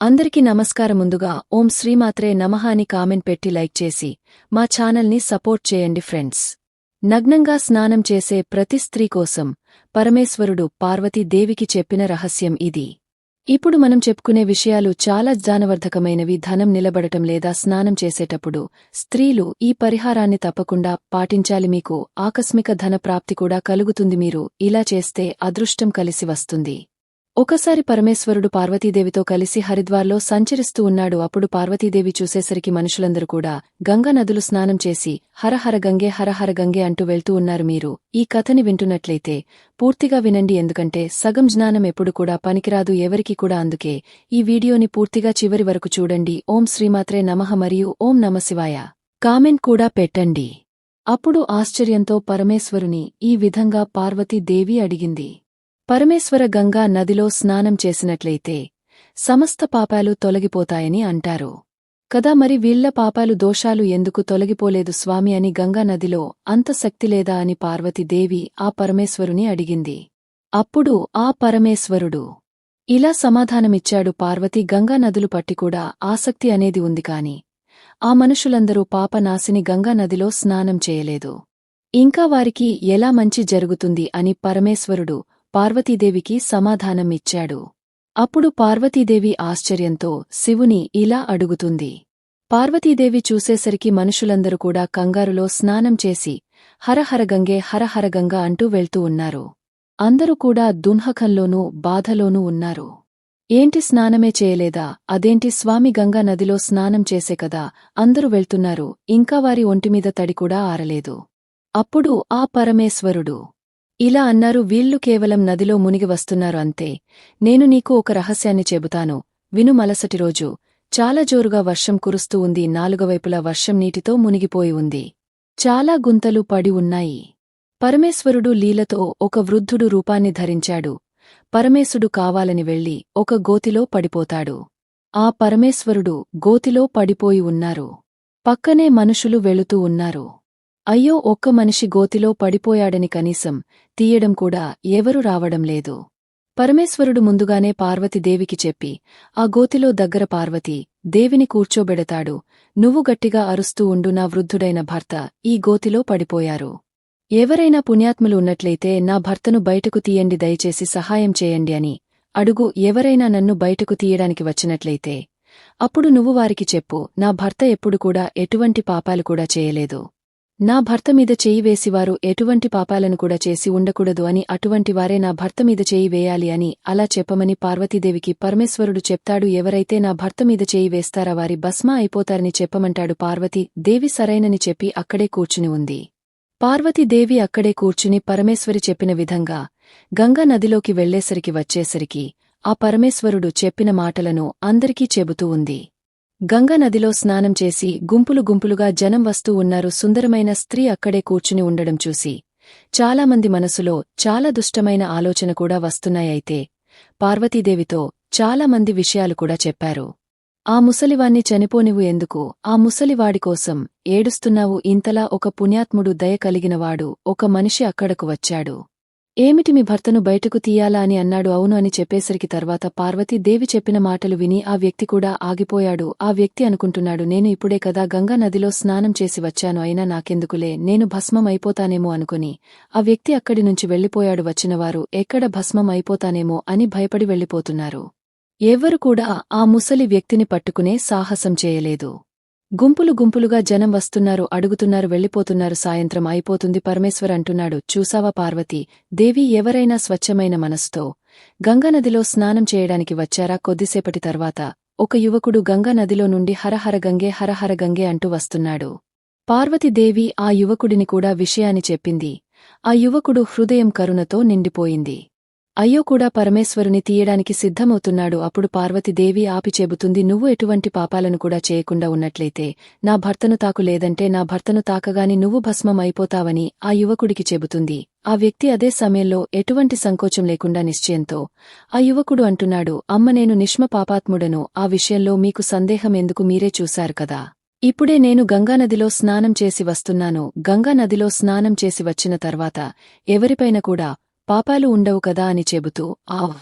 అందరికీ నమస్కారం ముందుగా ఓం శ్రీమాత్రే నమః అని కామెంట్ పెట్టి లైక్ చేసి మా ఛానల్ని సపోర్ట్ చేయండి ఫ్రెండ్స్. నగ్నంగా స్నానం చేసే ప్రతి స్త్రీ కోసం పరమేశ్వరుడు పార్వతీదేవికి చెప్పిన రహస్యం ఇది. ఇప్పుడు మనం చెప్పుకునే విషయాలు చాలా జానవర్ధకమైనవి ధనం నిలబడటం లేదా స్నానం చేసేటప్పుడు స్త్రీలు ఈ పరిహారాన్ని తప్పకుండా పాటించాలి. మీకు ఆకస్మిక ధన ప్రాప్తి కూడా కలుగుతుంది. మీరు ఇలా చేస్తే అదృష్టం కలిసి వస్తుంది. ఒకసారి పరమేశ్వరుడు పార్వతీదేవితో కలిసి హరిద్వార్లో సంచరిస్తూ ఉన్నాడు. అప్పుడు పార్వతీదేవి చూసేసరికి మనుషులందరూ కూడా గంగా నదులు స్నానం చేసి హరహర గంగే హరహర గంగే అంటూ వెళ్తూ ఉన్నారు మీరు. ఈ కథని వింటున్నట్లయితే పూర్తిగా వినండి. ఎందుకంటే సగం జ్ఞానం ఎప్పుడు కూడా పనికిరాదు ఎవరికి కూడా. అందుకే ఈ వీడియోని పూర్తిగా చివరి వరకు చూడండి. ఓం శ్రీమాత్రే నమః మరియు ఓం నమశివాయ కామెంట్ కూడా పెట్టండి. అప్పుడు ఆశ్చర్యంతో పరమేశ్వరుని ఈ విధంగా పార్వతీదేవి అడిగింది. పరమేశ్వర గంగా నదిలో స్నానం చేసినట్లయితే సమస్త పాపాలు తొలగిపోతాయని అంటారు. కదా మరి వీళ్ళ పాపాలు దోషాలు ఎందుకు తొలగిపోలేదు స్వామి అని గంగా నదిలో అంత శక్తి లేదా అని పార్వతీదేవి ఆ పరమేశ్వరుని అడిగింది. అప్పుడు ఆ పరమేశ్వరుడు ఇలా సమాధానమిచ్చాడు పార్వతి గంగా నదులు పట్టికూడా ఆసక్తి అనేది ఉంది కాని ఆ మనుషులందరూ పాపనాశిని గంగా నదిలో స్నానం చేయలేదు. ఇంకా వారికి ఎలా మంచి జరుగుతుంది అని పరమేశ్వరుడు పార్వతీదేవికి సమాధానం ఇచ్చాడు అప్పుడు పార్వతీదేవి ఆశ్చర్యంతో శివుని ఇలా అడుగుతుంది. పార్వతీదేవి చూసేసరికి మనుషులందరూ కూడా కంగారులో స్నానం చేసి హరహరగంగే హరహరగంగ అంటూ వెళ్తూ ఉన్నారు. అందరూ కూడా దున్హకంలోనూ బాధలోనూ ఉన్నారు. ఏంటి స్నానమే చేయలేదా? అదేంటి స్వామి గంగా నదిలో స్నానం చేసే కదా? అందరూ వెళ్తున్నారు. ఇంకా వారి ఒంటిమీద తడికూడా ఆరలేదు. అప్పుడు ఆ పరమేశ్వరుడు ఇలా అన్నారు వీళ్ళు కేవలం నదిలో మునిగి వస్తున్నారు అంతే. నేను నీకు ఒక రహస్యాన్ని చెబుతాను. విను మలసటి రోజు. చాలా జోరుగా వర్షం కురుస్తూ ఉంది. నాలుగవైపులా వర్షం నీటితో మునిగిపోయి ఉంది. చాలా గుంతలు పడి ఉన్నాయి. పరమేశ్వరుడు లీలతో ఒక వృద్ధుడు రూపాన్ని ధరించాడు. పరమేశుడు కావాలని వెళ్ళి ఒక గోతిలో పడిపోతాడు. ఆ పరమేశ్వరుడు గోతిలో పడిపోయి ఉన్నారు. పక్కనే మనుషులు వెళుతూ ఉన్నారు. అయ్యో ఒక్క మనిషి గోతిలో పడిపోయాడని కనీసం తీయడం కూడా ఎవరు రావడం లేదు. పరమేశ్వరుడు ముందుగానే పార్వతీదేవికి చెప్పి ఆ గోతిలో దగ్గర పార్వతి దేవిని కూర్చోబెడతాడు. నువ్వు గట్టిగా అరుస్తూ ఉండు నా వృద్ధుడైన భర్త. ఈ గోతిలో పడిపోయారు. ఎవరైనా పుణ్యాత్ములు ఉన్నట్లయితే నా భర్తను బయటకు తీయండి దయచేసి సహాయం చేయండి అని. అడుగు ఎవరైనా నన్ను బయటకు తీయడానికి వచ్చినట్లయితే? అప్పుడు నువ్వు వారికి చెప్పు నా భర్త ఎప్పుడు కూడా ఎటువంటి పాపాలు కూడా చేయలేదు. నా భర్త మీద చేయి వేసివారు ఎటువంటి పాపాలను కూడా చేసి ఉండకూడదు అని అటువంటి వారే నా భర్త మీద చేయి వేయాలి అని అలా చెప్పమని పార్వతీదేవికి పరమేశ్వరుడు చెప్తాడు. ఎవరైతే నా భర్త మీద చేయి వేస్తారా వారి భస్మ అయిపోతారని చెప్పమంటాడు పార్వతి. దేవి సరైనని చెప్పి అక్కడే కూర్చుని ఉంది. పార్వతీదేవి అక్కడే కూర్చుని పరమేశ్వరి చెప్పిన విధంగా గంగా నదిలోకి వెళ్ళేసరికి వచ్చేసరికి ఆ పరమేశ్వరుడు చెప్పిన మాటలను అందరికీ చెబుతూ ఉంది. గంగానదిలో స్నానం చేసి గుంపులు గుంపులుగా జనం వస్తూ ఉన్నారు. సుందరమైన స్త్రీ అక్కడే కూర్చుని ఉండడం చూసి చాలామంది మనసులో చాలా దుష్టమైన ఆలోచన కూడా వస్తున్నాయైతే పార్వతీదేవితో చాలామంది విషయాలు కూడా చెప్పారు. ఆ ముసలివాణ్ణి చనిపోనివు ఎందుకు? ఆ ముసలివాడికోసం ఏడుస్తున్నావు? ఇంతలా ఒక పుణ్యాత్ముడు దయ కలిగినవాడు ఒక మనిషి అక్కడకు వచ్చాడు. ఏమిటి మీ భర్తను బయటకు తీయాలా అని అన్నాడు. అవును అని చెప్పేసరికి తర్వాత పార్వతి దేవి చెప్పిన మాటలు విని ఆ వ్యక్తి కూడా ఆగిపోయాడు. ఆ వ్యక్తి అనుకుంటున్నాడు నేను ఇప్పుడే కదా గంగా నదిలో స్నానం చేసి వచ్చాను అయినా నాకెందుకులే? నేను భస్మం అయిపోతానేమో అనుకుని. ఆ వ్యక్తి అక్కడి నుంచి వెళ్ళిపోయాడు వచ్చినవారు ఎక్కడ భస్మం అయిపోతానేమో? అని భయపడి వెళ్ళిపోతున్నారు ఎవ్వరు కూడా ఆ ముసలి వ్యక్తిని పట్టుకునే సాహసం చేయలేదు. గుంపులు గుంపులుగా జనం వస్తున్నారు అడుగుతున్నారు వెళ్ళిపోతున్నారు సాయంత్రం అయిపోతుంది పరమేశ్వర్ అంటున్నాడు. చూసావా పార్వతి? దేవి ఎవరైనా స్వచ్ఛమైన మనస్తో గంగానదిలో స్నానం చేయడానికి వచ్చారా? కొద్దిసేపటి తర్వాత ఒక యువకుడు గంగానదిలో నుండి హరహర గంగే హరహర గంగే అంటూ వస్తున్నాడు. పార్వతీదేవి ఆ యువకుడిని కూడా విషయాన్ని చెప్పింది. ఆ యువకుడు హృదయం కరుణతో నిండిపోయింది. అయ్యో కూడా పరమేశ్వరుని తీయడానికి సిద్ధమవుతున్నాడు. అప్పుడు పార్వతీదేవి ఆపి చెబుతుంది నువ్వు ఎటువంటి పాపాలను కూడా చేయకుండా ఉన్నట్లయితే నా భర్తను తాకు లేదంటే నా భర్తను తాకగాని నువ్వు భస్మం అయిపోతావని ఆ యువకుడికి చెబుతుంది. ఆ వ్యక్తి అదే సమయంలో ఎటువంటి సంకోచం లేకుండా నిశ్చయంతో ఆ యువకుడు అంటున్నాడు అమ్మ నేను నిష్మ పాపాత్ముడను ఆ విషయంలో మీకు సందేహం ఎందుకు మీరే చూశారు కదా. ఇప్పుడే నేను గంగానదిలో స్నానం చేసి వస్తున్నాను. గంగానదిలో స్నానం చేసి వచ్చిన తర్వాత ఎవరిపైన కూడా పాపాలు ఉండవు కదా అని చెబుతూ ఆవ్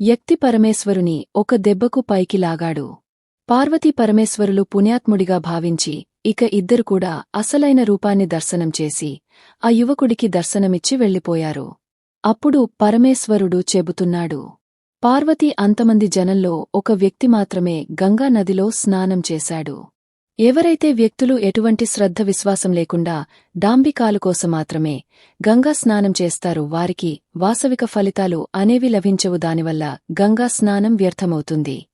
యక్తి పరమేశ్వరుని ఒక దెబ్బకు పైకి లాగాడు. పార్వతీ పరమేశ్వరులు పుణ్యాత్ముడిగా భావించి ఇక ఇద్దరు కూడా అసలైన రూపాన్ని దర్శనం చేసి ఆ యువకుడికి దర్శనమిచ్చి వెళ్ళిపోయారు. అప్పుడు పరమేశ్వరుడు చెబుతున్నాడు పార్వతీ అంతమంది జనంలో ఒక వ్యక్తి మాత్రమే గంగా నదిలో స్నానం చేశాడు. ఎవరైతే వ్యక్తులు ఎటువంటి శ్రద్ధ విశ్వాసం లేకుండా డాంబికాలు కోసం మాత్రమే గంగా స్నానం చేస్తారు వారికి వాసవిక ఫలితాలు అనేవి లభించవు. దానివల్ల గంగా స్నానం వ్యర్థమవుతుంది.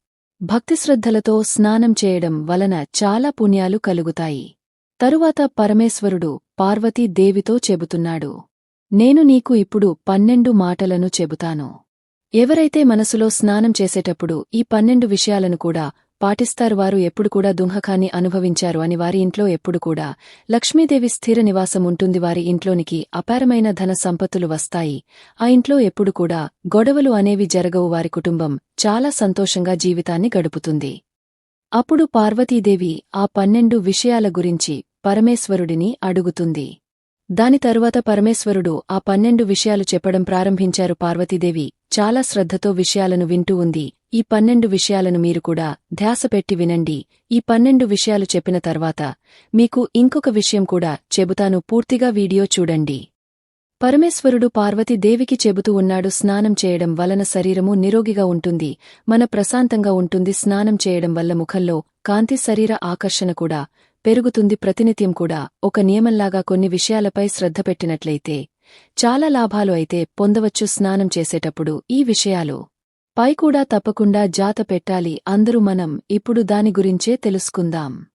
భక్తిశ్రద్ధలతో స్నానం చేయడం వలన చాలా పుణ్యాలు కలుగుతాయి. తరువాత పరమేశ్వరుడు పార్వతీ దేవితో చెబుతున్నాడు. నేను నీకు ఇప్పుడు పన్నెండు మాటలను చెబుతాను. ఎవరైతే మనసులో స్నానం చేసేటప్పుడు ఈ పన్నెండు విషయాలను కూడా పాటిస్తారు వారు ఎప్పుడు కూడా దుంహకాన్ని అనుభవించారు అని వారి ఇంట్లో ఎప్పుడు కూడా. లక్ష్మీదేవి స్థిర నివాసం ఉంటుంది వారి ఇంట్లోనికి అపారమైన ధన సంపత్తులు వస్తాయి. ఆ ఇంట్లో ఎప్పుడు కూడా గొడవలు అనేవి జరగవు వారి కుటుంబం చాలా సంతోషంగా జీవితాన్ని గడుపుతుంది. అప్పుడు పార్వతీదేవి ఆ పన్నెండు విషయాల గురించి పరమేశ్వరుడిని అడుగుతుంది. దాని తరువాత పరమేశ్వరుడు ఆ పన్నెండు విషయాలు చెప్పడం ప్రారంభించారు. పార్వతీదేవి చాలా శ్రద్ధతో విషయాలను వింటూ ఉంది. ఈ పన్నెండు విషయాలను మీరు కూడా ధ్యాసపెట్టి వినండి. ఈ పన్నెండు విషయాలు చెప్పిన తర్వాత మీకు ఇంకొక విషయం కూడా చెబుతాను. పూర్తిగా వీడియో చూడండి. పరమేశ్వరుడు పార్వతీదేవికి చెబుతూ ఉన్నాడు స్నానం చేయడం వలన శరీరము నిరోగిగా ఉంటుంది. మన ప్రశాంతంగా ఉంటుంది. స్నానం చేయడం వల్ల ముఖంలో కాంతి శరీర ఆకర్షణ కూడా పెరుగుతుంది. ప్రతినిత్యం కూడా ఒక నియమంలాగా కొన్ని విషయాలపై శ్రద్ధ పెట్టినట్లయితే చాలా లాభాలు అయితే పొందవచ్చు. స్నానం చేసేటప్పుడు ఈ విషయాలు పై కూడా తప్పకుండా జాత పెట్టాలి. అందరూ మనం ఇప్పుడు దాని గురించే తెలుసుకుందాం.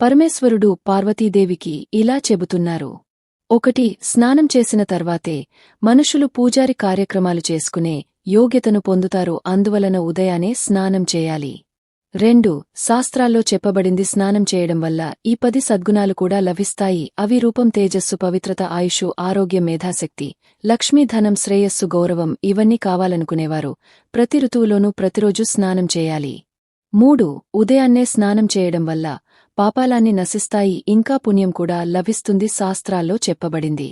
పరమేశ్వరుడు పార్వతీదేవికి ఇలా చెబుతున్నారు. ఒకటి స్నానం చేసిన తర్వాతే మనుషులు పూజారి కార్యక్రమాలు చేసుకునే యోగ్యతను పొందుతారు. అందువలన ఉదయానే స్నానం చేయాలి. రెండు శాస్త్రాల్లో చెప్పబడింది స్నానం చేయడం వల్ల ఈ పది సద్గుణాలు కూడా లభిస్తాయి. అవి రూపం తేజస్సు పవిత్రత ఆయుషు ఆరోగ్యం మేధాశక్తి లక్ష్మీధనం శ్రేయస్సు గౌరవం ఇవన్నీ కావాలనుకునేవారు. ప్రతి ఋతువులోనూ ప్రతిరోజు స్నానం చేయాలి. మూడు ఉదయాన్నే స్నానం చేయడం వల్ల పాపాలాన్ని నశిస్తాయి. ఇంకా పుణ్యం కూడా లభిస్తుంది శాస్త్రాల్లో చెప్పబడింది.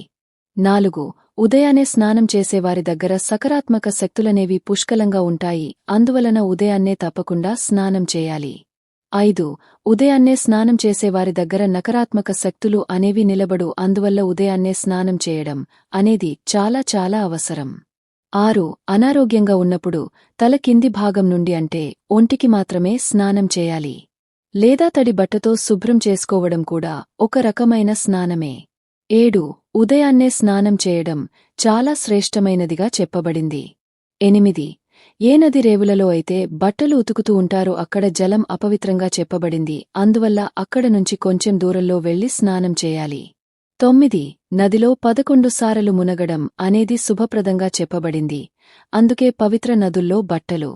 నాలుగు ఉదయాన్నే స్నానం చేసేవారి దగ్గర సకారాత్మక శక్తులనేవి పుష్కలంగా ఉంటాయి. అందువలన ఉదయాన్నే తప్పకుండా స్నానం చేయాలి. ఐదు. ఉదయాన్నే స్నానం చేసేవారి దగ్గర నకారాత్మక శక్తులు అనేవి నిలబడు అందువల్ల ఉదయాన్నే స్నానం చేయడం అనేది చాలా చాలా అవసరం. ఆరు. అనారోగ్యంగా ఉన్నప్పుడు తల కింది భాగం నుండి అంటే ఒంటికి మాత్రమే స్నానం చేయాలి. లేదా తడి బట్టతో శుభ్రం చేసుకోవడం కూడా ఒక రకమైన స్నానమే. ఏడు ఉదయాన్నే స్నానం చేయడం చాలా శ్రేష్టమైనదిగా చెప్పబడింది. ఎనిమిది ఏ నది రేవులలో అయితే బట్టలు ఉతుకుతూ ఉంటారో అక్కడ జలం అపవిత్రంగా చెప్పబడింది అందువల్ల అక్కడ నుంచి కొంచెం దూరంలో వెళ్ళి స్నానం చేయాలి. తొమ్మిది నదిలో పదకొండు సారలు మునగడం అనేది శుభప్రదంగా చెప్పబడింది అందుకే పవిత్ర నదుల్లో బట్టలు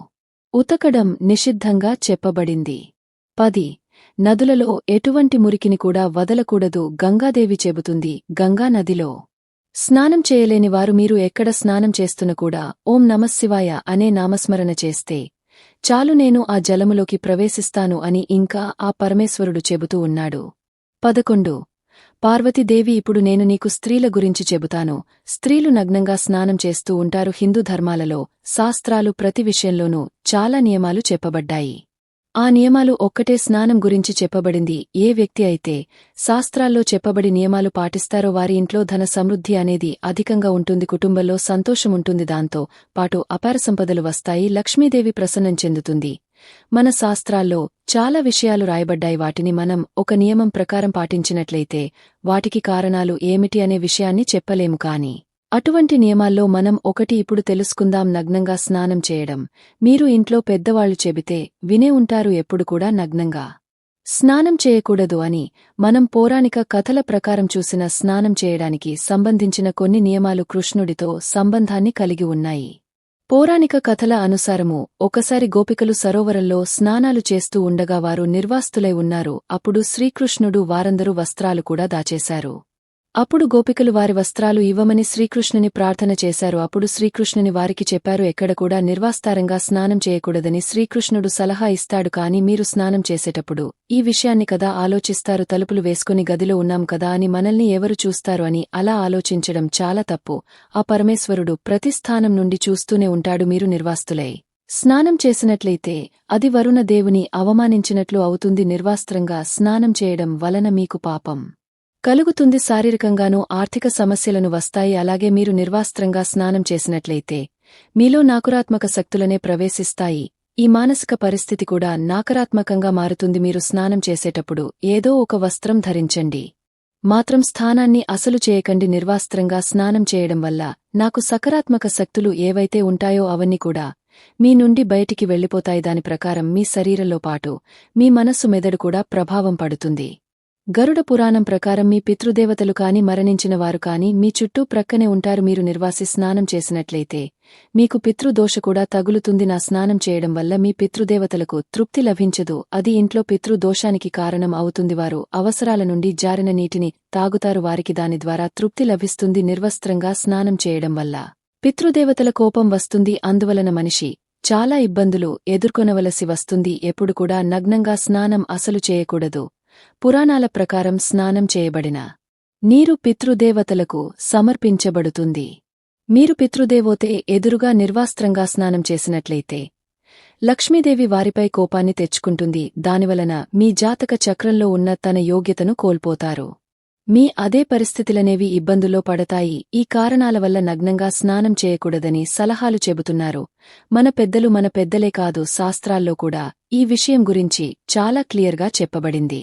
ఉతకడం నిషిద్ధంగా చెప్పబడింది. పది నదులలో ఎటువంటి మురికిని కూడా వదలకూడదు గంగాదేవి చెబుతుంది గంగా నదిలో స్నానం చేయలేని వారు మీరు ఎక్కడ స్నానం చేస్తున్న కూడా ఓం నమశివాయ అనే నామస్మరణ చేస్తే చాలు నేను ఆ జలములోకి ప్రవేశిస్తాను అని ఇంకా ఆ పరమేశ్వరుడు చెబుతూ ఉన్నాడు. పదకొండు. పార్వతీదేవి ఇప్పుడు నేను నీకు స్త్రీల గురించి చెబుతాను. స్త్రీలు నగ్నంగా స్నానం చేస్తూ ఉంటారు హిందూ ధర్మాలలో శాస్త్రాలు ప్రతి విషయంలోనూ చాలా నియమాలు చెప్పబడ్డాయి. ఆ నియమాలు ఒక్కటే స్నానం గురించి చెప్పబడింది. ఏ వ్యక్తి అయితే శాస్త్రాల్లో చెప్పబడి నియమాలు పాటిస్తారో వారి ఇంట్లో ధన సమృద్ధి అనేది అధికంగా ఉంటుంది కుటుంబంలో సంతోషముంటుంది దాంతో పాటు అపార సంపదలు వస్తాయి లక్ష్మీదేవి ప్రసన్నం చెందుతుంది. మన శాస్త్రాల్లో చాలా విషయాలు రాయబడ్డాయి. వాటిని మనం ఒక నియమం ప్రకారం పాటించినట్లయితే వాటికి కారణాలు ఏమిటి అనే విషయాన్ని చెప్పలేము కాని అటువంటి నియమాల్లో మనం ఒకటి ఇప్పుడు తెలుసుకుందాం నగ్నంగా స్నానం చేయడం. మీరు ఇంట్లో పెద్దవాళ్ళు చెబితే వినే ఉంటారు ఎప్పుడు కూడా నగ్నంగా. స్నానం చేయకూడదు అని మనం పౌరాణిక కథల ప్రకారం చూసిన స్నానం చేయడానికి సంబంధించిన కొన్ని నియమాలు కృష్ణుడితో సంబంధాన్ని కలిగి ఉన్నాయి. పౌరాణిక కథల అనుసారము ఒకసారి గోపికలు సరోవరంలో స్నానాలు చేస్తూ ఉండగా వారు నిర్వాస్తులై ఉన్నారు. అప్పుడు శ్రీకృష్ణుడు వారందరూ వస్త్రాలు కూడా దాచేశారు. అప్పుడు గోపికలు వారి వస్త్రాలు ఇవ్వమని శ్రీకృష్ణుని ప్రార్థన చేశారు. అప్పుడు శ్రీకృష్ణుని వారికి చెప్పారు ఎక్కడ కూడా నిర్వాస్తారంగా స్నానం చేయకూడదని శ్రీకృష్ణుడు సలహా ఇస్తాడు కాని మీరు స్నానం చేసేటప్పుడు ఈ విషయాన్ని కదా ఆలోచిస్తారు తలుపులు వేసుకుని గదిలో ఉన్నాం కదా అని మనల్ని ఎవరు చూస్తారు అని అలా ఆలోచించడం చాలా తప్పు. ఆ పరమేశ్వరుడు ప్రతి స్థానం నుండి చూస్తూనే ఉంటాడు మీరు నిర్వాస్తులై. స్నానం చేసినట్లయితే అది వరుణ దేవుని అవమానించినట్లు అవుతుంది నిర్వాస్త్రంగా స్నానం చేయడం వలన మీకు పాపం. కలుగుతుంది శారీరకంగానూ ఆర్థిక సమస్యలను వస్తాయి. అలాగే మీరు నిర్వాస్త్రంగా స్నానం చేసినట్లయితే మీలో నాకురాత్మక శక్తులనే ప్రవేశిస్తాయి. ఈ మానసిక పరిస్థితి కూడా నాకరాత్మకంగా మారుతుంది. మీరు స్నానం చేసేటప్పుడు ఏదో ఒక వస్త్రం ధరించండి. మాత్రం స్థానాన్ని అసలు చేయకండి. నిర్వాస్త్రంగా స్నానం చేయడం వల్ల నాకు సకారాత్మక శక్తులు ఏవైతే ఉంటాయో అవన్నీ కూడా మీ నుండి బయటికి వెళ్ళిపోతాయి. దాని ప్రకారం మీ శరీరంలో పాటు మీ మనస్సు మెదడు కూడా ప్రభావం పడుతుంది. గరుడ పురాణం ప్రకారం మీ పితృదేవతలు కాని మరణించిన వారు కాని మీ చుట్టూ ప్రక్కనే ఉంటారు మీరు నిర్వాసి స్నానం చేసినట్లయితే. మీకు పితృదోష కూడా తగులుతుంది. నా స్నానం చేయడం వల్ల మీ పితృదేవతలకు తృప్తి లభించదు. అది ఇంట్లో పితృదోషానికి కారణం అవుతుంది. వారు అవసరాల నుండి జారిన నీటిని తాగుతారు. వారికి దాని ద్వారా తృప్తి లభిస్తుంది. నిర్వస్త్రంగా స్నానం చేయడం వల్ల పితృదేవతల కోపం వస్తుంది. అందువలన మనిషి చాలా ఇబ్బందులు ఎదుర్కొనవలసి వస్తుంది. ఎప్పుడు కూడా నగ్నంగా స్నానం అసలు చేయకూడదు. పురాణాల ప్రకారం స్నానం చేయబడిన నీరు పితృదేవతలకు సమర్పించబడుతుంది. మీరు పితృదేవోతే ఎదురుగా నిర్వాస్త్రంగా స్నానం చేసినట్లయితే లక్ష్మీదేవి వారిపై కోపాన్ని తెచ్చుకుంటుంది. దానివలన మీ జాతక చక్రంలో ఉన్న తన యోగ్యతను కోల్పోతారు. మీ అదే పరిస్థితులనేవి ఇబ్బందుల్లో పడతాయి. ఈ కారణాల వల్ల నగ్నంగా స్నానం చేయకూడదని సలహాలు చెబుతున్నారు. మన పెద్దలు మన పెద్దలే కాదు శాస్త్రాల్లో కూడా ఈ విషయం గురించి చాలా క్లియర్గా చెప్పబడింది.